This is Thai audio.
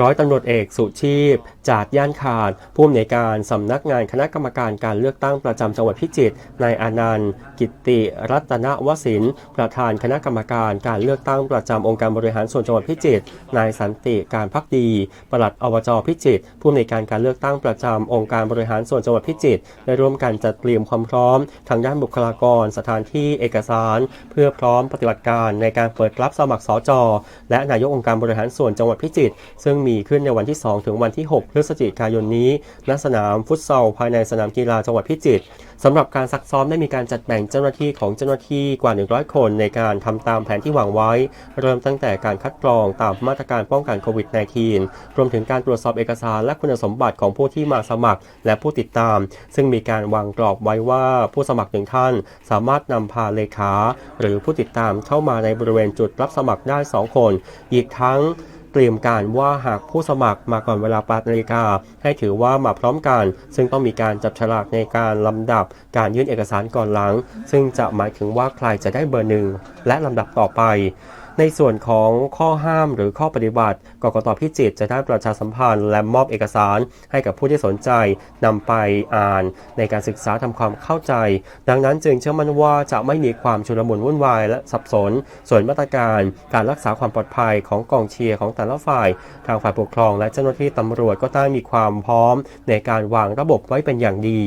ร้อยตำรวจเอกสุชีพ จาดย่านขาดผู้อำนวยการสำนักงานคณะกรรมการการเลือกตั้งประจำจังหวัดพิจิตรนายอนันต์ กิติรัตนวสินประธานคณะกรรมการการเลือกตั้งประจำองค์การบริหารส่วนจังหวัดพิจิตรนายสันติการพักดี ปลัดอบจพิจิตรผู้อำนวยการการเลือกตั้งประจำองค์การบริหารส่วนจังหวัดพิจิตรได้ร่วมกันจัดเตรียมความพร้อม ทางด้านบุคลากร สถานที่เอกสาร เพื่อพร้อมปฏิบัติการในการเปิดรับสมัครสจและนายกองค์การบริหารส่วนจังหวัดพิจิตรซึ่งมีขึ้นในวันที่ 2 ถึงวันที่ 6 พฤศจิกายนนี้ ณ สนามฟุตซอลภายในสนามกีฬาจังหวัดพิจิตรสำหรับการซักซ้อมได้มีการจัดแบ่งเจ้าหน้าที่ของเจ้าหน้าที่กว่า 100 คนในการทำตามแผนที่วางไว้ เริ่มตั้งแต่การคัดกรองตามมาตรการป้องกันโควิด -19 รวมถึงการตรวจสอบเอกสารและคุณสมบัติของผู้ที่มาสมัคร และผู้ติดตาม ซึ่งมีการวางกรอบไว้ว่าผู้สมัครหนึ่งท่าน สามารถนำพาเลขา หรือผู้ติดตามเข้ามาในบริเวณจุดรับสมัครได้ 2 คน อีกทั้ง เตรียมการว่าหากผู้สมัครมาก่อนเวลา8นาฬิกาให้ถือว่ามาพร้อมกัน ซึ่งต้องมีการจับฉลากในการลำดับการยื่นเอกสารก่อนหลัง ซึ่งจะหมายถึงว่าใครจะได้เบอร์หนึ่งและลำดับต่อไป ในส่วนของข้อห้ามหรือข้อปฏิบัติ กกตพิจิตรจะได้ประชาสัมพันธ์และมอบเอกสาร ให้กับผู้ที่สนใจนำไปอ่าน ในการศึกษาทำความเข้าใจ ดังนั้นจึงเชื่อมั่นว่าจะไม่มีความชุลมุนวุ่นวายและสับสน ส่วนมาตรการการรักษาความปลอดภัยของกองเชียร์ของแต่ละฝ่าย ทางฝ่ายปกครองและเจ้าหน้าที่ตำรวจก็ได้มีความพร้อม ในการวางระบบไว้เป็นอย่างดี